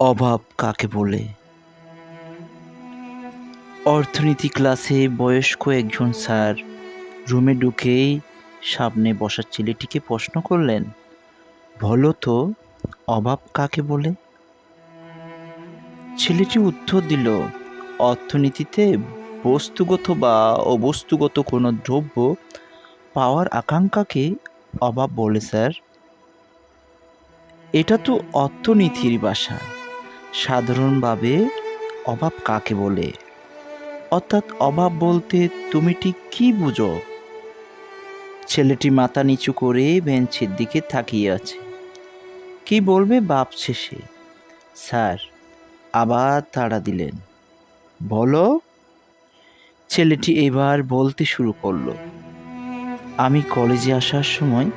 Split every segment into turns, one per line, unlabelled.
অভাব কাকে বলে? অর্থনীতি ক্লাসে বয়স্ক একজন স্যার রুমে ঢুকেই সামনে বসা ছেলেটিকে প্রশ্ন করলেন, বলো তো, অভাব কাকে বলে? ছেলেটি উত্তর দিল, অর্থনীতিতে বস্তুগত বা অবস্তুগত কোনো দ্রব্য পাওয়ার আকাঙ্ক্ষাকে অভাব বলে, স্যার। এটা তো অর্থনীতির ভাষা। সাধারণভাবে অভাব কাকে বলে? অর্থাৎ অভাব বলতে তুমি ঠিক কি বুঝো? ছেলেটি মাথা নিচু করে বেঞ্চের দিকে তাকিয়ে আছে। কি বলবে ভাবছে সে স্যার, আবার তাড়া দিলেন। বলো। ছেলেটি এবার বলতে শুরু করল, আমি কলেজে আসার সময়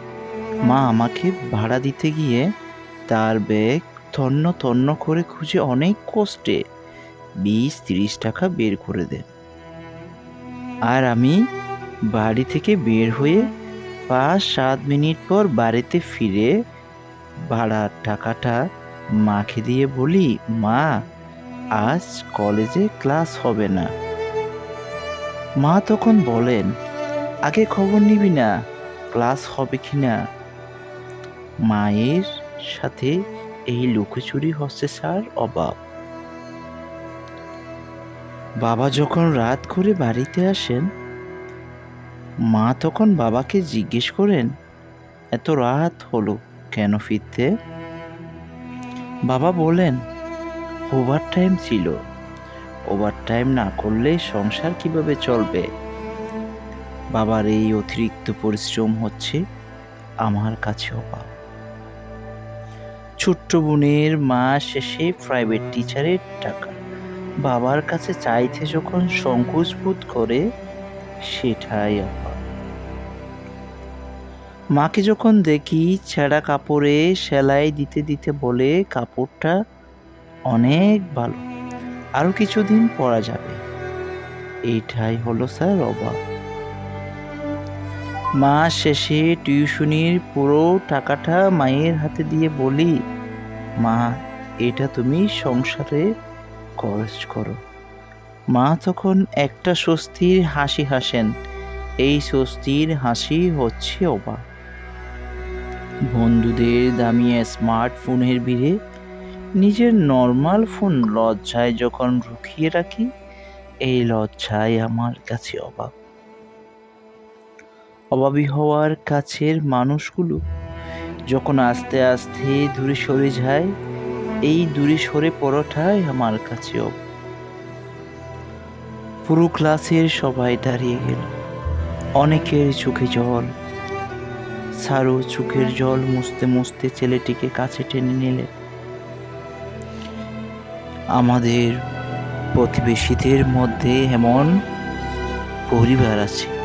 মা আমাকে ভাড়া দিতে গিয়ে তার ব্যাগ তন্ন তন্ন করে খুঁজে অনেক কষ্টে বিশ তিরিশ টাকা বের করে দেন। আর আমি বাড়ি থেকে বের হয়ে পাঁচ সাত মিনিট পর বাড়িতে ফিরে ভাড়ার টাকাটা মাকে দিয়ে বলি, মা, আজ কলেজে ক্লাস হবে না। মা তখন বলেন, আগে খবর নিবি না, ক্লাস হবে কি না মায়ের সাথে এই লুকোচুরি হচ্ছে স্যার অভাব বাবা যখন রাত করে বাড়িতে আসেন, মা তখন বাবাকে জিজ্ঞেস করেন, এত রাত হলো কেন ফিরতে? বাবা বলেন, ওভার টাইম ছিল। ওভার টাইম না করলে সংসার কীভাবে চলবে? বাবার এই অতিরিক্ত পরিশ্রম হচ্ছে আমার কাছে অভাব ছোট্ট বোনের মা শেষে প্রাইভেট টিচারের টাকা। বাবার কাছে চাইতে যখন সংকোচ বোধ করে, সেটাই অভাব মাকে যখন দেখি ছেঁড়া কাপড়ে সেলাই দিতে দিতে বলে, কাপড়টা অনেক ভালো আরও কিছুদিন পরা যাবে। এইটাই হলো স্যার অভাব মাস শেষে টিউশনির পুরো টাকাটা মায়ের হাতে দিয়ে বলি, মা, এটা তুমি সংসারে খরচ করো। মা তখন একটা স্বস্তির হাসি হাসেন। এই স্বস্তির হাসি হচ্ছে অবাক। বন্ধুদের দামিয়ে স্মার্টফোনের ভিড়ে নিজের নর্মাল ফোন লজ্জায় যখন রুখিয়ে রাখি, এই লজ্জায় আমার কাছে অভাব অভাবী হওয়ার কাছের মানুষগুলো যখন আস্তে আস্তে দূরে সরে যায়, এই দূরে সরে পড়াটাই আমার কাছে পুরো ক্লাসের সবাই দাঁড়িয়ে গেল। অনেকের চোখে জল। সারু চোখের জল মুছতে মুছতে ছেলেটিকে কাছে টেনে নিলে আমাদের প্রতিবেশীদের মধ্যে এমন পরিবার আছে।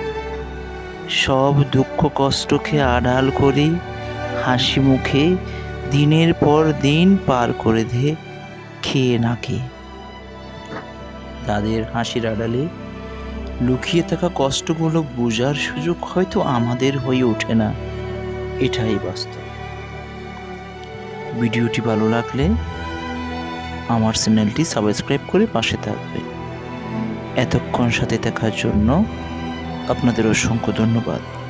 সব দুঃখ কষ্টকে আড়াল করে হাসি মুখে দিনের পর দিন পার করে দে খেয়ে না খেয়ে তাদের হাসির আড়ালে লুকিয়ে থাকা কষ্টগুলো বোঝার সুযোগ হয়তো আমাদের হয়ে ওঠে না। এটাই বাস্তব। ভিডিওটি ভালো লাগলে আমার চ্যানেলটি সাবস্ক্রাইব করে পাশে থাকবে। এতক্ষণ সাথে থাকার জন্য আপনাদের অসংখ্য ধন্যবাদ।